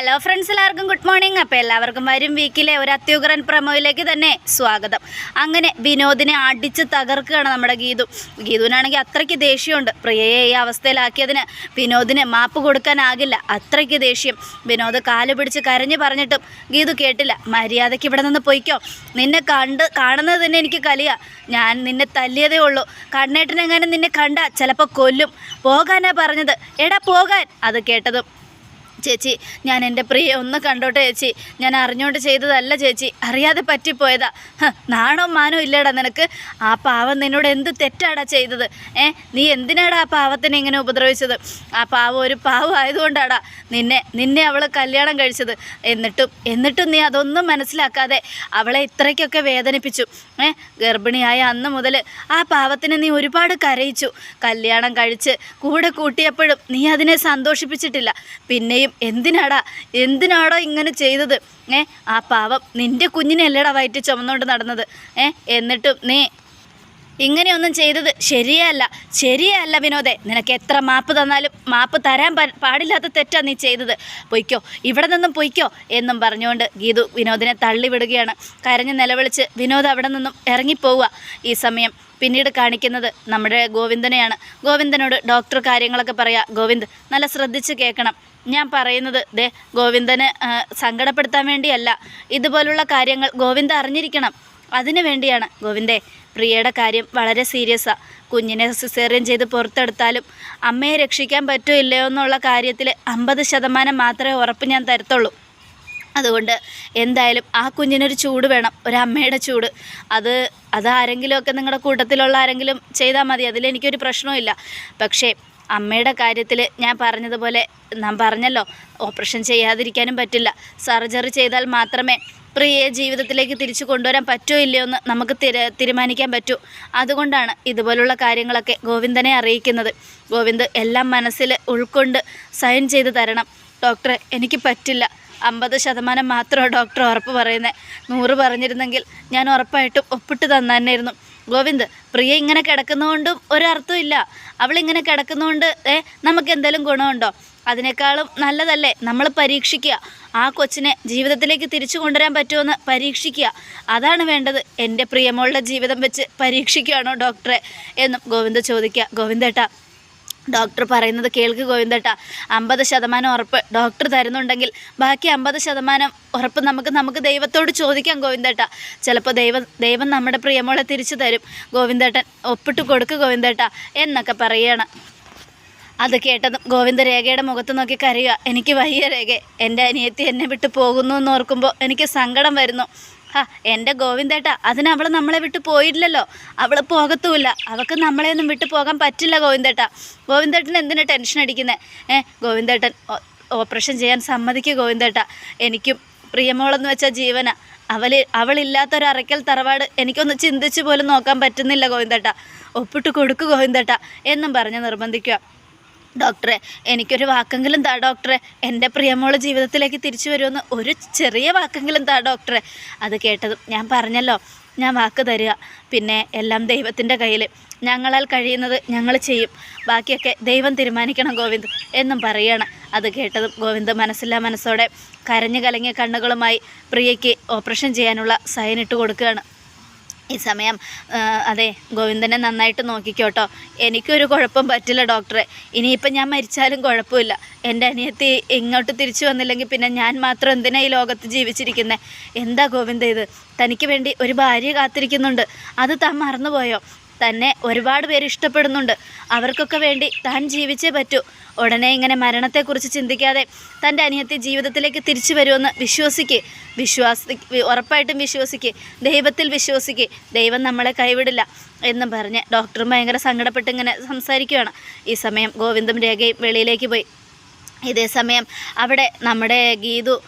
Hello friends എല്ലാവർക്കും good morning അപ്പോൾ എല്ലാവർക്കും വരും വീക്കിലെ ഒരു അത്യുഗ്രൻ പ്രമോയിലേക്ക് തന്നെ സ്വാഗതം. അങ്ങനെ വിനോദിനെ അടിച്ച് തകർക്കുകയാണ് നമ്മുടെ ഗീതു. ഗീതുവിനാണെങ്കിൽ അത്രയ്ക്ക് ദേഷ്യമുണ്ട്. പ്രിയയെ ഈ അവസ്ഥയിലാക്കിയതിന് വിനോദിന് മാപ്പ് കൊടുക്കാനാകില്ല അത്രയ്ക്ക് ദേഷ്യം. വിനോദ് കാൽ പിടിച്ച് കരഞ്ഞു പറഞ്ഞിട്ടും ഗീതു കേട്ടില്ല. മര്യാദയ്ക്ക് ഇവിടെ നിന്ന് പൊയ്ക്കോ. നിന്നെ കണ്ട് കാണുന്നത് തന്നെ എനിക്ക് കലിയാ. ഞാൻ നിന്നെ തല്ലിയതേ ഉള്ളൂ. കണ്ണേട്ടനെങ്ങാനും നിന്നെ കണ്ട ചിലപ്പോൾ കൊല്ലും. പോകാനാ പറഞ്ഞത്. എടാ പോകാൻ. അത് കേട്ടതും ചേച്ചി ഞാൻ എന്റെ പ്രിയ ഒന്ന് കണ്ടോട്ടെ ചേച്ചി. ഞാൻ അറിഞ്ഞോണ്ട് ചെയ്തതല്ല ചേച്ചി. അറിയാതെ പറ്റിപ്പോയതാ. നാണോ മാനോ ഇല്ലടാ നിനക്ക്? ആ പാവം നിന്നോട് എന്ത് തെറ്റാടാ ചെയ്തത്? ഏ നീ എന്തിനാടാ ആ പാവത്തിനെ ഇങ്ങനെ ഉപദ്രവിച്ചത്? ആ പാവം ഒരു പാവം ആയതുകൊണ്ടാടാ നിന്നെ നിന്നെ അവൾ കല്യാണം കഴിച്ചത്. എന്നിട്ടും എന്നിട്ടും നീ അതൊന്നും മനസ്സിലാക്കാതെ അവളെ ഇത്രയ്ക്കൊക്കെ വേദനിപ്പിച്ചു. ഏ ഗർഭിണിയായ അന്ന് മുതൽ ആ പാവത്തിനെ നീ ഒരുപാട് കരയിച്ചു. കല്യാണം കഴിച്ച് കൂടെ കൂട്ടിയപ്പോഴും നീ അതിനെ സന്തോഷിപ്പിച്ചിട്ടില്ല. പിന്നെയും എന്തിനാടാ? എന്തിനാടാ ഇങ്ങനെ ചെയ്തത്? ഏ ആ പാവം നിന്റെ കുഞ്ഞിനെ അല്ലേടാ വയറ്റി ചുമന്നുകൊണ്ട് നടന്നത്? ഏ എന്നിട്ടും നീ ഇങ്ങനെയൊന്നും ചെയ്തത് ശരിയല്ല. ശരിയല്ല വിനോദേ നിനക്ക് എത്ര മാപ്പ് തന്നാലും മാപ്പ് തരാൻ പാടില്ലാത്ത തെറ്റാണ് നീ ചെയ്തത്. പൊയ്ക്കോ ഇവിടെ നിന്നും പൊയ്ക്കോ എന്നും പറഞ്ഞുകൊണ്ട് ഗീതു വിനോദിനെ തള്ളിവിടുകയാണ്. കരഞ്ഞ് നിലവിളിച്ച് വിനോദ് അവിടെ നിന്നും ഇറങ്ങിപ്പോവുക. ഈ സമയം പിന്നീട് കാണിക്കുന്നത് നമ്മുടെ ഗോവിന്ദനെയാണ്. ഗോവിന്ദനോട് ഡോക്ടർ കാര്യങ്ങളൊക്കെ പറയാം ഗോവിന്ദ് നല്ല ശ്രദ്ധിച്ച് കേൾക്കണം. ഞാൻ പറയുന്നത് ദേ ഗോവിന്ദന് സങ്കടപ്പെടുത്താൻ വേണ്ടിയല്ല. ഇതുപോലുള്ള കാര്യങ്ങൾ ഗോവിന്ദ അറിഞ്ഞിരിക്കണം. അതിനു വേണ്ടിയാണ്. ഗോവിന്ദേ പ്രിയയുടെ കാര്യം വളരെ സീരിയസാണ് കുഞ്ഞിനെ സിസേറിയൻ ചെയ്ത് പുറത്തെടുത്താലും അമ്മയെ രക്ഷിക്കാൻ പറ്റുമോ ഇല്ലയോ എന്നുള്ള കാര്യത്തിൽ അമ്പത് ശതമാനം മാത്രമേ ഉറപ്പ് ഞാൻ തരത്തുള്ളൂ. അതുകൊണ്ട് എന്തായാലും ആ കുഞ്ഞിനൊരു ചൂട് വേണം ഒരമ്മയുടെ ചൂട്. അത് അത് ആരെങ്കിലുമൊക്കെ നിങ്ങളുടെ കൂട്ടത്തിലുള്ള ആരെങ്കിലും ചെയ്താൽ മതി അതിലെനിക്കൊരു പ്രശ്നവുമില്ല പക്ഷേ അമ്മയുടെ കാര്യത്തിൽ ഞാൻ പറഞ്ഞതുപോലെ ഞാൻ പറഞ്ഞല്ലോ ഓപ്പറേഷൻ ചെയ്യാതിരിക്കാനും പറ്റില്ല. സർജറി ചെയ്താൽ മാത്രമേ പ്രിയയെ ജീവിതത്തിലേക്ക് തിരിച്ചു കൊണ്ടുവരാൻ പറ്റുമോ ഇല്ലയോ എന്ന് നമുക്ക് തീരുമാനിക്കാൻ പറ്റൂ. അതുകൊണ്ടാണ് ഇതുപോലുള്ള കാര്യങ്ങളൊക്കെ ഗോവിന്ദനെ അറിയിക്കുന്നത്. ഗോവിന്ദ് എല്ലാം മനസ്സിൽ ഉൾക്കൊണ്ട് സൈൻ ചെയ്ത് തരണം. ഡോക്ടറെ എനിക്ക് പറ്റില്ല. അമ്പത് ശതമാനം മാത്രമാണ് ഡോക്ടർ ഉറപ്പ് പറയുന്നത് നൂറ് പറഞ്ഞിരുന്നെങ്കിൽ ഞാൻ ഉറപ്പായിട്ടും ഒപ്പിട്ട് തന്നായിരുന്നു ഗോവിന്ദ് പ്രിയ ഇങ്ങനെ കിടക്കുന്നതുകൊണ്ടും ഒരർത്ഥമില്ല അവളിങ്ങനെ കിടക്കുന്നതുകൊണ്ട് ഏ നമുക്ക് എന്തെങ്കിലും ഗുണമുണ്ടോ? അതിനേക്കാളും നല്ലതല്ലേ നമ്മൾ പരീക്ഷിക്കുക. ആ കൊച്ചിനെ ജീവിതത്തിലേക്ക് തിരിച്ചു കൊണ്ടുവരാൻ പറ്റുമെന്ന് പരീക്ഷിക്കുക. അതാണ് വേണ്ടത്. എന്റെ പ്രിയമോളുടെ ജീവിതം വെച്ച് പരീക്ഷിക്കുകയാണോ ഡോക്ടറെ? എന്നും ഗോവിന്ദ് ചോദിക്കുക. ഗോവിന്ദേട്ടാ ഡോക്ടർ പറയുന്നത് കേൾക്ക് ഗോവിന്ദട്ട. അമ്പത് ശതമാനം ഉറപ്പ് ഡോക്ടർ തരുന്നുണ്ടെങ്കിൽ ബാക്കി അമ്പത് ശതമാനം ഉറപ്പ് നമുക്ക് നമുക്ക് ദൈവത്തോട് ചോദിക്കാം ഗോവിന്ദട്ട. ചിലപ്പോൾ ദൈവം ദൈവം നമ്മുടെ പ്രിയമോളെ തിരിച്ചു തരും. ഗോവിന്ദേട്ടൻ ഒപ്പിട്ട് കൊടുക്ക് ഗോവിന്ദേട്ട എന്നൊക്കെ പറയുകയാണ് അത് കേട്ടതും ഗോവിന്ദ രേഖയുടെ മുഖത്ത് നോക്കി കരയുക. എനിക്ക് വയ്യ രേഖ. എന്റെ അനിയത്തി എന്നെ വിട്ട് പോകുന്നു എന്ന് ഓർക്കുമ്പോൾ എനിക്ക് സങ്കടം വരുന്നു. ഹാ എന്റെ ഗോവിന്ദേട്ട അതിന് അവൾ നമ്മളെ വിട്ട് പോയില്ലല്ലോ. അവൾ പോകത്തുമില്ല. അവൾക്ക് നമ്മളെയൊന്നും വിട്ട് പോകാൻ പറ്റില്ല ഗോവിന്ദേട്ട. ഗോവിന്ദേട്ടൻ എന്തിനാ ടെൻഷൻ അടിക്കുന്നത് ഏ ഗോവിന്ദേട്ടൻ ഓപ്പറേഷൻ ചെയ്യാൻ സമ്മതിക്കുക ഗോവിന്ദേട്ട. എനിക്കും പ്രിയമോളെന്ന് വെച്ചാൽ ജീവന. അവൾ അവളില്ലാത്തൊരു അറയ്ക്കൽ തറവാട് എനിക്കൊന്ന് ചിന്തിച്ച് പോലും നോക്കാൻ പറ്റുന്നില്ല ഗോവിന്ദേട്ട. ഒപ്പിട്ട് കൊടുക്കു ഗോവിന്ദേട്ട. എന്നും പറഞ്ഞ് നിർബന്ധിക്കുക ഡോക്ടറെ എനിക്കൊരു വാക്കെങ്കിലും താ ഡോക്ടറെ. എന്റെ പ്രിയമോൾ ജീവിതത്തിലേക്ക് തിരിച്ചു വരുമെന്ന് ഒരു ചെറിയ വാക്കെങ്കിലും താ ഡോക്ടറെ. അത് കേട്ടതും ഞാൻ പറഞ്ഞല്ലോ ഞാൻ വാക്ക് തരിക. പിന്നെ എല്ലാം ദൈവത്തിന്റെ കയ്യിൽ ഞങ്ങളാൽ കഴിയുന്നത് ഞങ്ങൾ ചെയ്യും. ബാക്കിയൊക്കെ ദൈവം തീരുമാനിക്കണം ഗോവിന്ദ് എന്നും പറയുകയാണ് അത് കേട്ടതും ഗോവിന്ദ് മനസ്സില്ലാ മനസ്സോടെ കരഞ്ഞു കലങ്ങിയ കണ്ണുകളുമായി പ്രിയയ്ക്ക് ഓപ്പറേഷൻ ചെയ്യാനുള്ള സൈൻ ഇട്ട് കൊടുക്കുകയാണ്. ഈ സമയം അതെ ഗോവിന്ദനെ നന്നായിട്ട് നോക്കിക്കോട്ടോ. എനിക്കൊരു കുഴപ്പം പറ്റില്ല ഡോക്ടറെ. ഇനിയിപ്പം ഞാൻ മരിച്ചാലും കുഴപ്പമില്ല. എന്റെ അനിയത്തി ഇങ്ങോട്ട് തിരിച്ചു വന്നില്ലെങ്കിൽ പിന്നെ ഞാൻ മാത്രം എന്തിനാ ഈ ലോകത്ത് ജീവിച്ചിരിക്കുന്നത് എന്താ ഗോവിന്ദ ഇത്? തനിക്ക് വേണ്ടി ഒരു ഭാര്യ കാത്തിരിക്കുന്നുണ്ട്. അത് താൻ മറന്നുപോയോ? തന്നെ ഒരുപാട് പേര് ഇഷ്ടപ്പെടുന്നുണ്ട്. അവർക്കൊക്കെ വേണ്ടി താൻ ജീവിച്ചേ പറ്റൂ. ഉടനെ ഇങ്ങനെ മരണത്തെക്കുറിച്ച് ചിന്തിക്കാതെ തന്റെ അനിയത്തി ജീവിതത്തിലേക്ക് തിരിച്ചു വരുമെന്ന് വിശ്വസിക്ക്. വിശ്വാസി ഉറപ്പായിട്ടും വിശ്വസിക്ക്. ദൈവത്തിൽ വിശ്വസിക്ക്. ദൈവം നമ്മളെ കൈവിടില്ല എന്നും പറഞ്ഞ് ഡോക്ടറും ഭയങ്കര സങ്കടപ്പെട്ട് ഇങ്ങനെ സംസാരിക്കുകയാണ് ഈ സമയം ഗോവിന്ദും രേഖയും വെളിയിലേക്ക് പോയി. ഇതേ സമയം അവിടെ നമ്മുടെ ഗീതു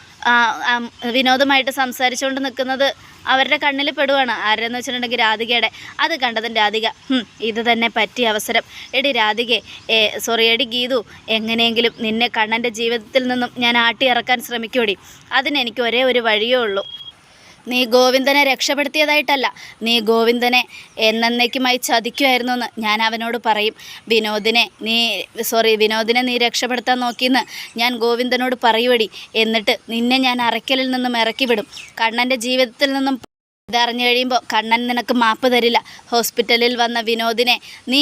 വിനോദമായിട്ട് സംസാരിച്ചുകൊണ്ട് നിൽക്കുന്നത് അവരുടെ കണ്ണിൽ പെടുവാണ്. ആരെന്ന് വെച്ചിട്ടുണ്ടെങ്കിൽ രാധികയുടെ. അത് കണ്ടതും രാധിക "ഹും, ഇത് തന്നെ പറ്റിയ അവസരം. എടി രാധികെ സോറി എടി ഗീതു എങ്ങനെയെങ്കിലും നിന്നെ കണ്ണന്റെ ജീവിതത്തിൽ നിന്നും ഞാൻ ആട്ടി ഇറക്കാൻ ശ്രമിക്കൂടി അതിനെനിക്ക് ഒരേ ഒരു വഴിയേ ഉള്ളൂ. നീ ഗോവിന്ദനെ രക്ഷപ്പെടുത്തിയതായിട്ടല്ല. നീ ഗോവിന്ദനെ എന്നേക്കുമായി ചതിക്കുമായിരുന്നു എന്ന് ഞാൻ അവനോട് പറയും. വിനോദിനെ നീ സോറി വിനോദിനെ നീ രക്ഷപ്പെടുത്താൻ നോക്കിയെന്ന് ഞാൻ ഗോവിന്ദനോട് പറയുവടി. എന്നിട്ട് നിന്നെ ഞാൻ അറയ്ക്കലിൽ നിന്നും ഇറക്കി വിടും കണ്ണന്റെ ജീവിതത്തിൽ നിന്നും ഇതറിഞ്ഞു കഴിയുമ്പോൾ കണ്ണൻ നിനക്ക് മാപ്പ് തരില്ല. ഹോസ്പിറ്റലിൽ വന്ന വിനോദിനെ നീ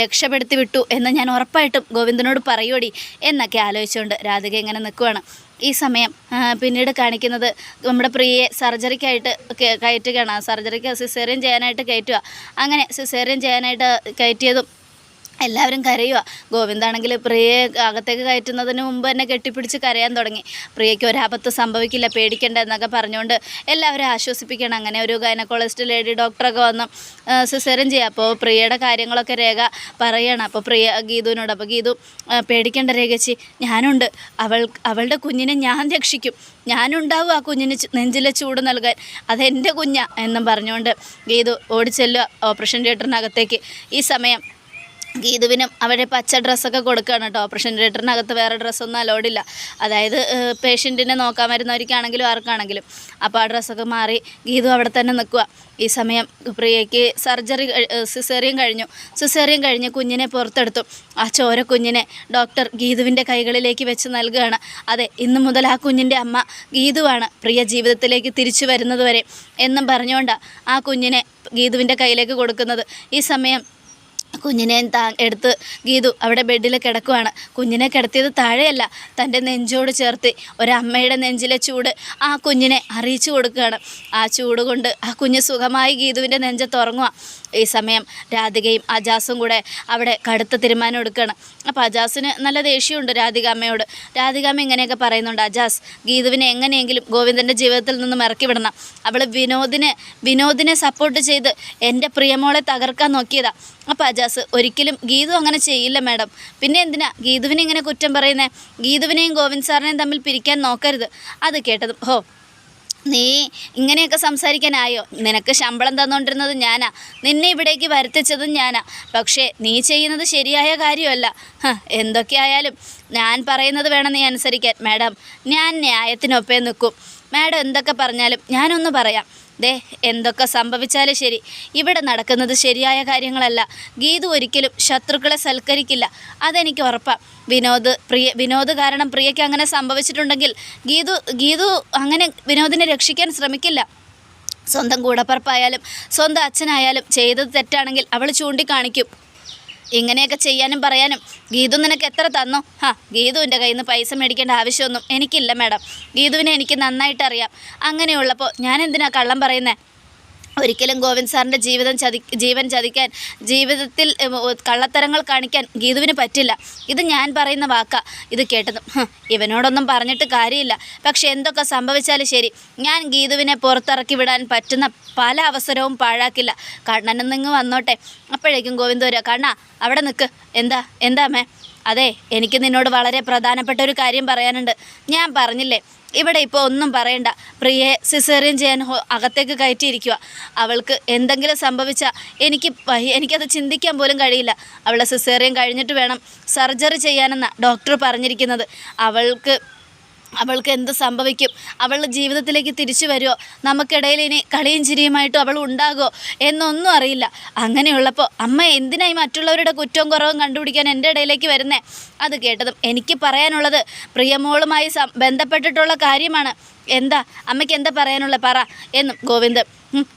രക്ഷപ്പെടുത്തി വിട്ടു എന്ന് ഞാൻ ഉറപ്പായിട്ടും ഗോവിന്ദനോട് പറയൂടി എന്നൊക്കെ ആലോചിച്ചുകൊണ്ട് രാധിക ഇങ്ങനെ നിൽക്കുവാണ് ഈ സമയം പിന്നീട് കാണിക്കുന്നത് നമ്മുടെ പ്രിയയെ സർജറിക്കായിട്ട് കയറ്റുകയാണ്. സർജറിക്ക് സിസേറിയൻ ചെയ്യാനായിട്ട് കയറ്റുക അങ്ങനെ സിസേറിയൻ ചെയ്യാനായിട്ട് കയറ്റിയതും എല്ലാവരും കരയുക ഗോവിന്ദാണെങ്കിൽ പ്രിയയെ അകത്തേക്ക് കയറ്റുന്നതിന് മുമ്പ് തന്നെ കെട്ടിപ്പിടിച്ച് കരയാൻ തുടങ്ങി. പ്രിയയ്ക്ക് ഒരാപത്ത് സംഭവിക്കില്ല പേടിക്കേണ്ട എന്നൊക്കെ പറഞ്ഞുകൊണ്ട് എല്ലാവരും ആശ്വസിപ്പിക്കണം അങ്ങനെ ഒരു ഗൈനക്കോളജിസ്റ്റ് ലേഡി ഡോക്ടറൊക്കെ വന്ന് സിസേറിയൻ ചെയ്യുക അപ്പോൾ പ്രിയയുടെ കാര്യങ്ങളൊക്കെ രേഖ പറയണം. അപ്പോൾ പ്രിയ ഗീതുവിനോട് അപ്പോൾ ഗീതു പേടിക്കേണ്ട രേഖച്ചി ഞാനുണ്ട്. അവൾ അവളുടെ കുഞ്ഞിനെ ഞാൻ രക്ഷിക്കും. ഞാനുണ്ടാവും ആ കുഞ്ഞിന് നെഞ്ചിലെ ചൂട് നൽകാൻ. അതെന്റെ കുഞ്ഞ എന്നും പറഞ്ഞുകൊണ്ട് ഗീതു ഓടിച്ചെല്ലുക ഓപ്പറേഷൻ തിയേറ്ററിനകത്തേക്ക്. ഈ സമയം ഗീതുവിനും അവരുടെ പച്ച ഡ്രസ്സൊക്കെ കൊടുക്കുകയാണ് കേട്ടോ. ഓപ്പറേഷൻ തിയേറ്ററിനകത്ത് വേറെ ഡ്രസ്സൊന്നും അലോഡില്ല അതായത് പേഷ്യന്റിനെ നോക്കാൻ വരുന്നവർക്കാണെങ്കിലും ആർക്കാണെങ്കിലും. അപ്പോൾ ആ ഡ്രസ്സൊക്കെ മാറി ഗീതു അവിടെ തന്നെ നിൽക്കുക ഈ സമയം പ്രിയയ്ക്ക് സർജറി സിസേറിയൻ കഴിഞ്ഞു. സിസേറിയൻ കഴിഞ്ഞ് കുഞ്ഞിനെ പുറത്തെടുത്തു. ആ ചോര കുഞ്ഞിനെ ഡോക്ടർ ഗീതുവിന്റെ കൈകളിലേക്ക് വെച്ച് നൽകുകയാണ്. അതെ ഇന്നു മുതൽ ആ കുഞ്ഞിന്റെ അമ്മ ഗീതുവാണ് പ്രിയ ജീവിതത്തിലേക്ക് തിരിച്ചു വരുന്നത് വരെ എന്നും പറഞ്ഞുകൊണ്ടാണ് ആ കുഞ്ഞിനെ ഗീതുവിന്റെ കയ്യിലേക്ക് കൊടുക്കുന്നത്. ഈ സമയം കുഞ്ഞിനെ താ എടുത്ത് ഗീതു അവിടെ ബെഡിൽ കിടക്കുവാണ്. കുഞ്ഞിനെ കിടത്തിയത് താഴെയല്ല തന്റെ നെഞ്ചോട് ചേർത്ത് ഒരമ്മയുടെ നെഞ്ചിലെ ചൂട് ആ കുഞ്ഞിനെ അറിയിച്ചു കൊടുക്കുകയാണ്. ആ ചൂട് കൊണ്ട് ആ കുഞ്ഞ് സുഖമായി ഗീതുവിന്റെ നെഞ്ചത്ത് ഉറങ്ങുക ഈ സമയം രാധികയും അജാസും കൂടെ അവിടെ കടുത്ത തീരുമാനം എടുക്കുകയാണ്. അപ്പോൾ അജാസിന് നല്ല ദേഷ്യമുണ്ട് രാധിക അമ്മയോട്. രാധിക അമ്മ ഇങ്ങനെയൊക്കെ പറയുന്നുണ്ട് അജാസ് ഗീതുവിനെ എങ്ങനെയെങ്കിലും ഗോവിന്ദന്റെ ജീവിതത്തിൽ നിന്ന് ഇറക്കി വിടണം. അവൾ വിനോദിനെ വിനോദിനെ സപ്പോർട്ട് ചെയ്ത് എന്റെ പ്രിയമോളെ തകർക്കാൻ നോക്കിയതാ. അപ്പോൾ അജാസ് ഒരിക്കലും ഗീതു അങ്ങനെ ചെയ്യില്ല മാഡം. പിന്നെ എന്തിനാ? ഗീതുവിനെ ഇങ്ങനെ കുറ്റം പറയുന്നേ? ഗീതുവിനെയും ഗോവിന്ദ് സാറിനെയും തമ്മിൽ പിരിക്കാൻ നോക്കരുത്. അത് കേട്ടതും ഹോ നീ ഇങ്ങനെയൊക്കെ സംസാരിക്കാനായോ? നിനക്ക് ശമ്പളം തന്നുകൊണ്ടിരുന്നത് ഞാനാ. നിന്നെ ഇവിടേക്ക് വരുത്തിച്ചതും ഞാനാ. പക്ഷേ നീ ചെയ്യുന്നത് ശരിയായ കാര്യമല്ല. എന്തൊക്കെയായാലും ഞാൻ പറയുന്നത് വേണം നീ അനുസരിക്കാൻ. മാഡം ഞാൻ ന്യായത്തിനൊപ്പേ നിൽക്കും. മാഡം എന്തൊക്കെ പറഞ്ഞാലും ഞാനൊന്ന് പറയാം. ദേ എന്തൊക്കെ സംഭവിച്ചാലും ശരി. ഇവിടെ നടക്കുന്നത് ശരിയായ കാര്യങ്ങളല്ല. ഗീതു ഒരിക്കലും ശത്രുക്കളെ സൽക്കരിക്കില്ല. അതെനിക്ക് ഉറപ്പാണ് വിനോദ് പ്രിയ വിനോദ് കാരണം പ്രിയയ്ക്ക് അങ്ങനെ സംഭവിച്ചിട്ടുണ്ടെങ്കിൽ ഗീതു ഗീതു അങ്ങനെ വിനോദിനെ രക്ഷിക്കാൻ ശ്രമിക്കില്ല. സ്വന്തം കൂടപ്പറപ്പായാലും സ്വന്തം അച്ഛനായാലും ചെയ്തത് തെറ്റാണെങ്കിൽ അവൾ ചൂണ്ടിക്കാണിക്കും. ഇങ്ങനെയൊക്കെ ചെയ്യാനും പറയാനും ഗീതു നിനക്ക് എത്ര തന്നു? ഹാ ഗീതുവിന്റെ കയ്യിൽ നിന്ന് പൈസ മേടിക്കേണ്ട ആവശ്യമൊന്നും എനിക്കില്ല മാഡം. ഗീതുവിനെ എനിക്ക് നന്നായിട്ട് അറിയാം അങ്ങനെയുള്ളപ്പോൾ ഞാൻ എന്തിനാ കള്ളം പറയുന്നത് ഒരിക്കലും ഗോവിന്ദ് സാറിന്റെ ജീവിതം ചതി ജീവൻ ചതിക്കാൻ ജീവിതത്തിൽ കള്ളത്തരങ്ങൾ കാണിക്കാൻ ഗീതുവിന് പറ്റില്ല. ഇത് ഞാൻ പറയുന്ന വാക്കാ. ഇത് കേട്ടതും. ഇവനോടൊന്നും പറഞ്ഞിട്ട് കാര്യമില്ല. പക്ഷെ എന്തൊക്കെ സംഭവിച്ചാലും ശരി. ഞാൻ ഗീതുവിനെ പുറത്തിറക്കി വിടാൻ പറ്റുന്ന പല അവസരവും പാഴാക്കില്ല. കണ്ണനെന്നിങ്ങ് വന്നോട്ടെ. അപ്പോഴേക്കും ഗോവിന്ദ് വരിക കണ്ണാ അവിടെ നിൽക്ക് എന്താ എന്താ അമ്മേ? അതെ എനിക്ക് നിന്നോട് വളരെ പ്രധാനപ്പെട്ട ഒരു കാര്യം പറയാനുണ്ട്. ഞാൻ പറഞ്ഞില്ലേ ഇവിടെ ഇപ്പോൾ ഒന്നും പറയണ്ട. പ്രിയയെ സിസേറിയൻ ചെയ്യാൻ അകത്തേക്ക് കയറ്റിയിരിക്കുക അവൾക്ക് എന്തെങ്കിലും സംഭവിച്ചാൽ എനിക്ക് എനിക്കത് ചിന്തിക്കാൻ പോലും കഴിയില്ല. അവളെ സിസേറിയൻ കഴിഞ്ഞിട്ട് വേണം സർജറി ചെയ്യാനെന്നാണ് ഡോക്ടർ പറഞ്ഞിരിക്കുന്നത്. അവൾക്ക് അവൾക്ക് എന്ത് സംഭവിക്കും? അവളുടെ ജീവിതത്തിലേക്ക് തിരിച്ചു വരുമോ നമുക്കിടയിൽ ഇനി കളിയും ചിരിയുമായിട്ടും അവൾ ഉണ്ടാകുമോ എന്നൊന്നും അറിയില്ല. അങ്ങനെയുള്ളപ്പോൾ അമ്മ എന്തിനായി മറ്റുള്ളവരുടെ കുറ്റവും കുറവും കണ്ടുപിടിക്കാൻ എന്റെ ഇടയിലേക്ക് വരുന്നേ? അത് കേട്ടതും എനിക്ക് പറയാനുള്ളത് പ്രിയമോളുമായി ബന്ധപ്പെട്ടിട്ടുള്ള കാര്യമാണ്. എന്താ? അമ്മയ്ക്ക് എന്താ പറയാനുള്ള പറ. എന്നും ഗോവിന്ദ്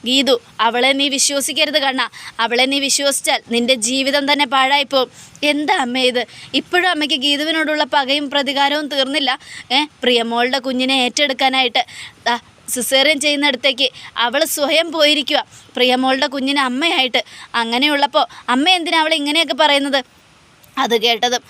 ഗീതു അവളെ നീ വിശ്വസിക്കരുത് കണ്ണ. അവളെ നീ വിശ്വസിച്ചാൽ നിന്റെ ജീവിതം തന്നെ പാഴായിപ്പോവും. എന്താ അമ്മ ഇത്? ഇപ്പോഴും അമ്മയ്ക്ക് ഗീതുവിനോടുള്ള പകയും പ്രതികാരവും തീർന്നില്ല. ഏ പ്രിയമോളുടെ കുഞ്ഞിനെ ഏറ്റെടുക്കാനായിട്ട് സിസേറിയൻ ചെയ്യുന്നിടത്തേക്ക് അവൾ സ്വയം പോയിരിക്കുക പ്രിയമോളുടെ കുഞ്ഞിന് അമ്മയായിട്ട്. അങ്ങനെയുള്ളപ്പോൾ അമ്മ എന്തിനാണ് അവൾ ഇങ്ങനെയൊക്കെ പറയുന്നത്? അത് കേട്ടതും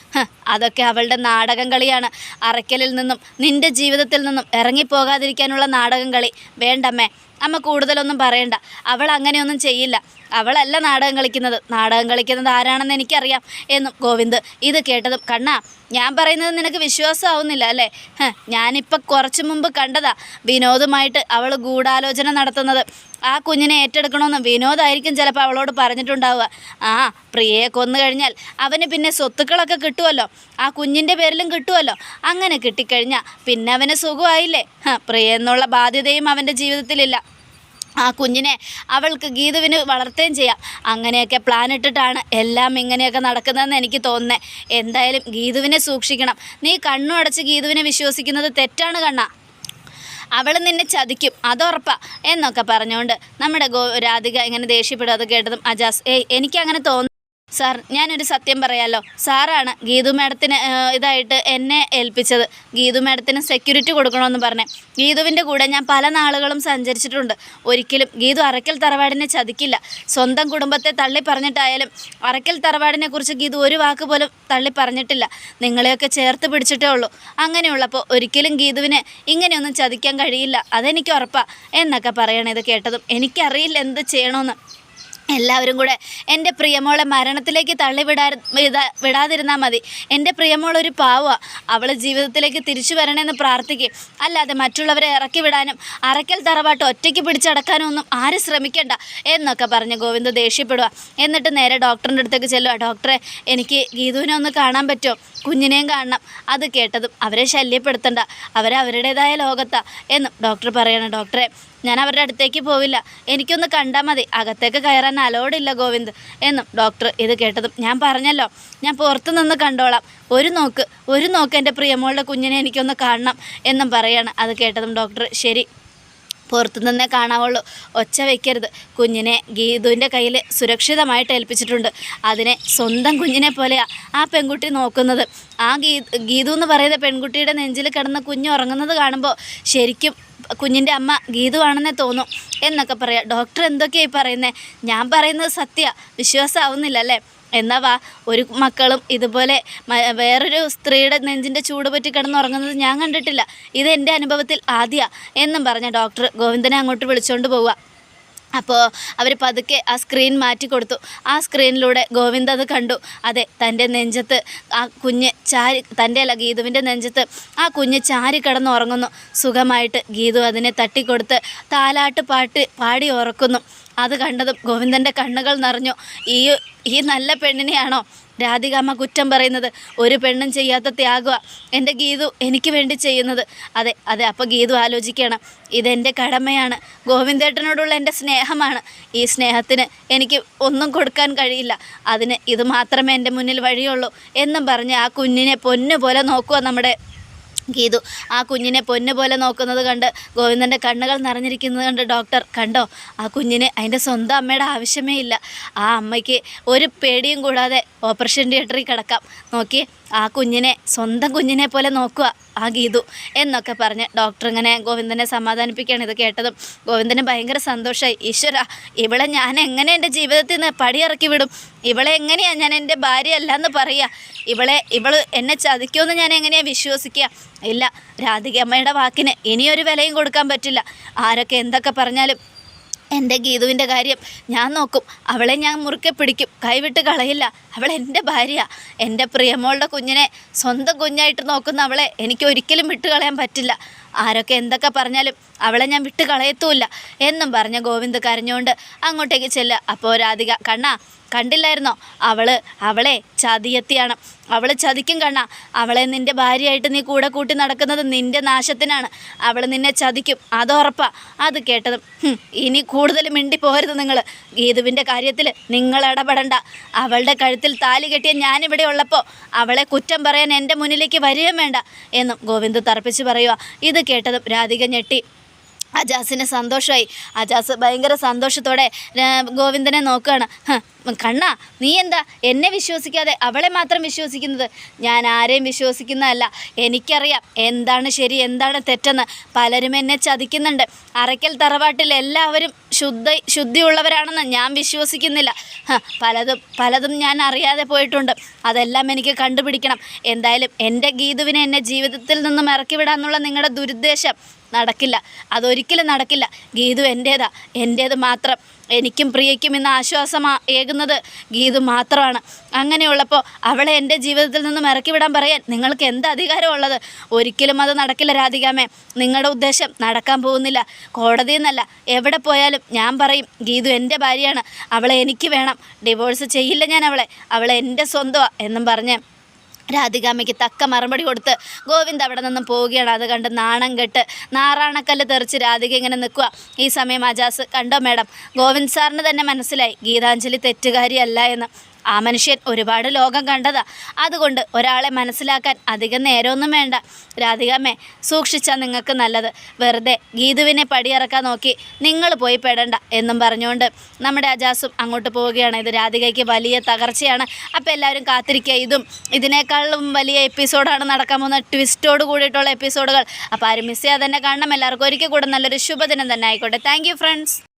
അതൊക്കെ അവളുടെ നാടകം കളിയാണ്. അറയ്ക്കലിൽ നിന്നും നിന്റെ ജീവിതത്തിൽ നിന്നും ഇറങ്ങിപ്പോകാതിരിക്കാനുള്ള നാടകം കളി. വേണ്ടമ്മേ അമ്മ കൂടുതലൊന്നും പറയണ്ട. അവൾ അങ്ങനെയൊന്നും ചെയ്യില്ല. അവളല്ല നാടകം കളിക്കുന്നത്. നാടകം കളിക്കുന്നത് ആരാണെന്ന് എനിക്കറിയാം എന്നും. ഗോവിന്ദ് ഇത് കേട്ടതും കണ്ണാ ഞാൻ പറയുന്നത് നിനക്ക് വിശ്വാസമാവുന്നില്ല അല്ലേ? ഞാനിപ്പോൾ കുറച്ച് മുമ്പ് കണ്ടതാ. വിനോദുമായിട്ട് അവൾ ഗൂഢാലോചന നടത്തുന്നത്. ആ കുഞ്ഞിനെ ഏറ്റെടുക്കണമെന്ന് വിനോദായിരിക്കും ചിലപ്പോൾ അവളോട് പറഞ്ഞിട്ടുണ്ടാവുക. ആ പ്രിയയെ കൊന്നു കഴിഞ്ഞാൽ അവന് പിന്നെ സ്വത്തുക്കളൊക്കെ കിട്ടുമല്ലോ ആ കുഞ്ഞിന്റെ പേരിലും കിട്ടുമല്ലോ അങ്ങനെ കിട്ടിക്കഴിഞ്ഞാൽ പിന്നെ അവന് സുഖമായില്ലേ? പ്രിയ എന്നുള്ള ബാധ്യതയും അവന്റെ ജീവിതത്തിലില്ല. ആ കുഞ്ഞിനെ അവൾക്ക് ഗീതുവിന് വളർത്തുകയും ചെയ്യാം. അങ്ങനെയൊക്കെ പ്ലാൻ ഇട്ടിട്ടാണ് എല്ലാം ഇങ്ങനെയൊക്കെ നടക്കുന്നതെന്ന് എനിക്ക് തോന്നുന്നത് എന്തായാലും ഗീതുവിനെ സൂക്ഷിക്കണം. നീ കണ്ണു അടച്ച് ഗീതുവിനെ വിശ്വസിക്കുന്നത് തെറ്റാണ് കണ്ണ. അവൾ നിന്നെ ചതിക്കും അതുറപ്പാ എന്നൊക്കെ പറഞ്ഞുകൊണ്ട് നമ്മുടെ ഗോ രാധിക ഇങ്ങനെ ദേഷ്യപ്പെടും അത് കേട്ടതും അജാസ് ഏയ് എനിക്കങ്ങനെ തോന്നുന്നു സാർ ഞാനൊരു സത്യം പറയാമല്ലോ സാറാണ് ഗീതു മാഡത്തിന് ഇതായിട്ട് എന്നെ ഏൽപ്പിച്ചത്. ഗീതു മാഡത്തിന് സെക്യൂരിറ്റി കൊടുക്കണമെന്ന് പറഞ്ഞേ. ഗീതുവിന്റെ കൂടെ ഞാൻ പല നാളുകളും സഞ്ചരിച്ചിട്ടുണ്ട്. ഒരിക്കലും ഗീതു അറക്കൽ തറവാടിനെ ചതിക്കില്ല. സ്വന്തം കുടുംബത്തെ തള്ളി പറഞ്ഞിട്ടായാലും അറക്കൽ തറവാടിനെ കുറിച്ച് ഗീതു ഒരു വാക്ക് പോലും തള്ളി പറഞ്ഞിട്ടില്ല. നിങ്ങളെയൊക്കെ ചേർത്ത് പിടിച്ചിട്ടേ ഉള്ളൂ. അങ്ങനെയുള്ളപ്പോൾ ഒരിക്കലും ഗീതുവിനെ ഇങ്ങനെയൊന്നും ചതിക്കാൻ കഴിയില്ല. അതെനിക്ക് ഉറപ്പാണ് എന്നൊക്കെ പറയണത് കേട്ടതും. എനിക്കറിയില്ല എന്ത് ചെയ്യണമെന്ന് എല്ലാവരും കൂടെ എന്റെ പ്രിയമോളെ മരണത്തിലേക്ക് തള്ളിവിടാ വിടാ വിടാതിരുന്നാൽ മതി. എന്റെ പ്രിയമോളൊരു പാവമാണ് അവൾ ജീവിതത്തിലേക്ക് തിരിച്ചു വരണമെന്ന് പ്രാർത്ഥിക്കും അല്ലാതെ മറ്റുള്ളവരെ ഇറക്കി വിടാനും അറയ്ക്കൽ തറവാട്ട് ഒറ്റയ്ക്ക് പിടിച്ചടക്കാനും ഒന്നും ആരും ശ്രമിക്കണ്ട എന്നൊക്കെ പറഞ്ഞ് ഗോവിന്ദ് ദേഷ്യപ്പെടുക എന്നിട്ട് നേരെ ഡോക്ടറിന്റെ അടുത്തേക്ക് ചെല്ലുക ഡോക്ടറെ എനിക്ക് ഗീതുവിനെ ഒന്ന് കാണാൻ പറ്റുമോ? കുഞ്ഞിനെയും കാണണം. അത് കേട്ടതും അവരെ ശല്യപ്പെടുത്തണ്ട. അവരെ ലോകത്താ എന്നും ഡോക്ടർ പറയണം. ഡോക്ടറെ ഞാൻ അവരുടെ അടുത്തേക്ക് പോവില്ല. എനിക്കൊന്ന് കണ്ടാൽ മതി. അകത്തേക്ക് കയറാൻ അലോടില്ല ഗോവിന്ദ് എന്നും ഡോക്ടർ ഇത് കേട്ടതും ഞാൻ പറഞ്ഞല്ലോ. ഞാൻ പുറത്തു നിന്ന് കണ്ടോളാം. ഒരു നോക്ക് ഒരു നോക്ക് എന്റെ പ്രിയമോളുടെ കുഞ്ഞിനെ എനിക്കൊന്ന് കാണണം എന്നും പറയാണ്. അത് കേട്ടതും ഡോക്ടർ ശരി പുറത്തു നിന്നേ കാണാവുള്ളൂ. ഒച്ച വയ്ക്കരുത് കുഞ്ഞിനെ ഗീതുവിന്റെ കയ്യിൽ സുരക്ഷിതമായിട്ട് ഏൽപ്പിച്ചിട്ടുണ്ട്. അതിനെ സ്വന്തം കുഞ്ഞിനെ പോലെയാണ് ആ പെൺകുട്ടി നോക്കുന്നത്. ആ ഗീ ഗീതു എന്ന് പറയുന്ന പെൺകുട്ടിയുടെ നെഞ്ചിൽ കിടന്ന് കുഞ്ഞ് ഉറങ്ങുന്നത് കാണുമ്പോൾ ശരിക്കും കുഞ്ഞിന്റെ അമ്മ ഗീതു ആണെന്നേ തോന്നും എന്നൊക്കെ പറയാം. ഡോക്ടർ എന്തൊക്കെയായി പറയുന്നത് ഞാൻ പറയുന്നത് സത്യ. വിശ്വാസമാവുന്നില്ല അല്ലേ? എന്നാ വാ ഒരു മക്കളും ഇതുപോലെ വേറൊരു സ്ത്രീയുടെ നെഞ്ചിന്റെ ചൂട് പറ്റി കിടന്നുറങ്ങുന്നത് ഞാൻ കണ്ടിട്ടില്ല. ഇത് എന്റെ അനുഭവത്തിൽ ആദ്യ എന്നും പറഞ്ഞ ഡോക്ടർ ഗോവിന്ദനെ അങ്ങോട്ട് വിളിച്ചുകൊണ്ട് പോവുക. അപ്പോൾ അവർ പതുക്കെ ആ സ്ക്രീൻ മാറ്റി കൊടുത്തു. ആ സ്ക്രീനിലൂടെ ഗോവിന്ദ് അത് കണ്ടു. അതെ തന്റെ നെഞ്ചത്ത് ആ കുഞ്ഞ് ചാരി തന്റെ അല്ല ഗീതുവിന്റെ നെഞ്ചത്ത് ആ കുഞ്ഞ് ചാരി കിടന്നുറങ്ങുന്നു സുഖമായിട്ട് ഗീതു അതിനെ തട്ടിക്കൊടുത്ത് താലാട്ട് പാട്ട് പാടി ഉറക്കുന്നു. അത് കണ്ടതും ഗോവിന്ദന്റെ കണ്ണുകൾ നിറഞ്ഞു. ഈ ഈ നല്ല പെണ്ണിനെയാണോ രാധികാമ്മ കുറ്റം പറയുന്നത്? ഒരു പെണ്ണും ചെയ്യാത്ത ത്യാഗമാണ് എന്റെ ഗീതു എനിക്ക് വേണ്ടി ചെയ്യുന്നത്. അതെ അതെ അപ്പോൾ ഗീതു ആലോചിക്കണം. ഇതെന്റെ കടമയാണ്. ഗോവിന്ദേട്ടനോടുള്ള എന്റെ സ്നേഹമാണ്. ഈ സ്നേഹത്തിന് എനിക്ക് ഒന്നും കൊടുക്കാൻ കഴിയില്ല. അതിന് ഇത് മാത്രമേ എന്റെ മുന്നിൽ വഴിയുള്ളൂ എന്നും പറഞ്ഞ് ആ കുഞ്ഞിനെ പൊന്നുപോലെ നോക്കുക നമ്മുടെ ഗീതു ആ കുഞ്ഞിനെ പൊന്നു പോലെ നോക്കുന്നത് കണ്ട് ഗോവിന്ദന്റെ കണ്ണുകൾ നിറഞ്ഞിരിക്കുന്നത് കണ്ട് ഡോക്ടർ കണ്ടോ ആ കുഞ്ഞിന് അതിന്റെ സ്വന്തം അമ്മയുടെ ആവശ്യമേ ഇല്ല. ആ അമ്മയ്ക്ക് ഒരു പേടിയും കൂടാതെ ഓപ്പറേഷൻ തിയേറ്ററിൽ കിടക്കാം. നോക്കി ആ കുഞ്ഞിനെ സ്വന്തം കുഞ്ഞിനെ പോലെ നോക്കുക. ആ ഗീതു എന്നൊക്കെ പറഞ്ഞ് ഡോക്ടർ ഇങ്ങനെ ഗോവിന്ദനെ സമാധാനിപ്പിക്കുകയാണ് ഇത് കേട്ടതും. ഗോവിന്ദന് ഭയങ്കര സന്തോഷമായി ഈശ്വര ഇവളെ ഞാൻ എങ്ങനെ എന്റെ ജീവിതത്തിൽ നിന്ന് പടിയിറക്കി വിടും? ഇവളെ എങ്ങനെയാണ് ഞാൻ എന്റെ ഭാര്യ എന്ന് പറയുക ഇവളെ ഇവൾ എന്നെ ചതിക്കുമെന്ന് ഞാൻ എങ്ങനെയാണ് വിശ്വസിക്കുക ഇല്ല രാധികമ്മയുടെ വാക്കിന് ഇനിയൊരു വിലയും കൊടുക്കാൻ പറ്റില്ല. ആരൊക്കെ എന്തൊക്കെ പറഞ്ഞാലും എന്റെ ഗീതുവിന്റെ കാര്യം ഞാൻ നോക്കും. അവളെ ഞാൻ മുറുക്കെ പിടിക്കും. കൈവിട്ട് കളയില്ല. അവൾ എന്റെ ഭാര്യ. എന്റെ പ്രിയമോളുടെ കുഞ്ഞിനെ സ്വന്തം കുഞ്ഞായിട്ട് നോക്കുന്ന അവളെ എനിക്ക് ഒരിക്കലും വിട്ട് കളയാൻ പറ്റില്ല. ആരൊക്കെ എന്തൊക്കെ പറഞ്ഞാലും അവളെ ഞാൻ വിട്ട് കളയത്തുമില്ല എന്നും പറഞ്ഞ ഗോവിന്ദ് കരഞ്ഞുകൊണ്ട് അങ്ങോട്ടേക്ക് ചെല്ലുക അപ്പോൾ രാധിക കണ്ണാ കണ്ടില്ലായിരുന്നോ? അവൾ അവളെ ചതിയത്തിയാണ്. അവൾ ചതിക്കും കണ്ണ. അവളെ നിന്റെ ഭാര്യയായിട്ട് നീ കൂടെ കൂട്ടി നടക്കുന്നത് നിന്റെ നാശത്തിനാണ്. അവൾ നിന്നെ ചതിക്കും. അതുറപ്പാ അത് കേട്ടതും. ഇനി കൂടുതൽ മിണ്ടി പോരുത് നിങ്ങൾ ഗീതുവിന്റെ കാര്യത്തിൽ നിങ്ങൾ ഇടപെടണ്ട. അവളുടെ കഴുത്തിൽ താലി കെട്ടിയ ഞാനിവിടെ ഉള്ളപ്പോൾ അവളെ കുറ്റം പറയാൻ എന്റെ മുന്നിലേക്ക് വരികയും വേണ്ട. എന്നും ഗോവിന്ദ് തർപ്പിച്ച് പറയുക ഇത് കേട്ടതും രാധിക ഞെട്ടി. അജാസിന് സന്തോഷമായി അജാസ് ഭയങ്കര സന്തോഷത്തോടെ ഗോവിന്ദനെ നോക്കുകയാണ്. കണ്ണ നീ എന്താ? എന്നെ വിശ്വസിക്കാതെ അവളെ മാത്രം വിശ്വസിക്കുന്നത്? ഞാൻ ആരെയും വിശ്വസിക്കുന്നതല്ല. എനിക്കറിയാം എന്താണ് ശരി എന്താണ് തെറ്റെന്ന്. പലരും എന്നെ ചതിക്കുന്നുണ്ട്. അറയ്ക്കൽ തറവാട്ടിൽ എല്ലാവരും ശുദ്ധ ശുദ്ധിയുള്ളവരാണെന്ന് ഞാൻ വിശ്വസിക്കുന്നില്ല. പലതും പലതും ഞാൻ അറിയാതെ പോയിട്ടുണ്ട്. അതെല്ലാം എനിക്ക് കണ്ടുപിടിക്കണം. എന്തായാലും എന്റെ ഗീതുവിനെ എന്നെ ജീവിതത്തിൽ നിന്നും ഇറക്കി വിടാന്നുള്ള നിങ്ങളുടെ ദുരുദ്ദേശം നടക്കില്ല. അതൊരിക്കലും നടക്കില്ല. ഗീതു എന്റേതാ എന്റേത് മാത്രം. എനിക്കും പ്രിയയ്ക്കും ഇന്ന് ആശ്വാസമാ ഏകുന്നത് ഗീതു മാത്രമാണ്. അങ്ങനെയുള്ളപ്പോൾ അവളെ എന്റെ ജീവിതത്തിൽ നിന്ന് ഇറക്കി വിടാൻ പറയാൻ നിങ്ങൾക്ക് എന്ത് അധികാരമുള്ളത് ഒരിക്കലും അത് നടക്കില്ല രാധികാമേ. നിങ്ങളുടെ ഉദ്ദേശം നടക്കാൻ പോകുന്നില്ല. കോടതിയിൽ നിന്നല്ല. എവിടെ പോയാലും ഞാൻ പറയും ഗീതു എന്റെ ഭാര്യയാണ്. അവളെ എനിക്ക് വേണം. ഡിവോഴ്സ് ചെയ്യില്ല ഞാൻ അവളെ. അവളെ എന്റെ സ്വന്തമാണ് എന്നും പറഞ്ഞ് രാധികാമ്മയ്ക്ക് തക്ക മറുപടി കൊടുത്ത് ഗോവിന്ദ് അവിടെ നിന്നും പോവുകയാണ്. അത് കണ്ട് നാണം കെട്ട് നാറാണക്കല്ല് തെറിച്ച് രാധിക ഇങ്ങനെ നിൽക്കുക ഈ സമയം അജാസ് കണ്ടോ മേഡം ഗോവിന്ദ് സാറിന് തന്നെ മനസ്സിലായി. ഗീതാഞ്ജലി തെറ്റുകാരിയല്ല എന്ന്. ആ മനുഷ്യൻ ഒരുപാട് ലോകം കണ്ടതാ. അതുകൊണ്ട് ഒരാളെ മനസ്സിലാക്കാൻ അധികം നേരമൊന്നും വേണ്ട. രാധികാമ്മേ സൂക്ഷിച്ചാൽ നിങ്ങൾക്ക് നല്ലത്. വെറുതെ ഗീതുവിനെ പടിയിറക്കാൻ നോക്കി നിങ്ങൾ പോയി പെടണ്ട എന്നും പറഞ്ഞുകൊണ്ട് നമ്മുടെ അജാസും അങ്ങോട്ട് പോവുകയാണ്. ഇത് രാധികയ്ക്ക് വലിയ തകർച്ചയാണ്. അപ്പോൾ എല്ലാവരും കാത്തിരിക്കുക ഇതും ഇതിനേക്കാളും വലിയ എപ്പിസോഡാണ് നടക്കാൻ പോകുന്ന ട്വിസ്റ്റോട് കൂടിയിട്ടുള്ള എപ്പിസോഡുകൾ. അപ്പോൾ ആരും മിസ് ചെയ്യാതെ തന്നെ കാണണം. എല്ലാവർക്കും ഒരിക്കൽ കൂടെ നല്ലൊരു ശുഭദിനം തന്നെ ആയിക്കോട്ടെ. Thank friends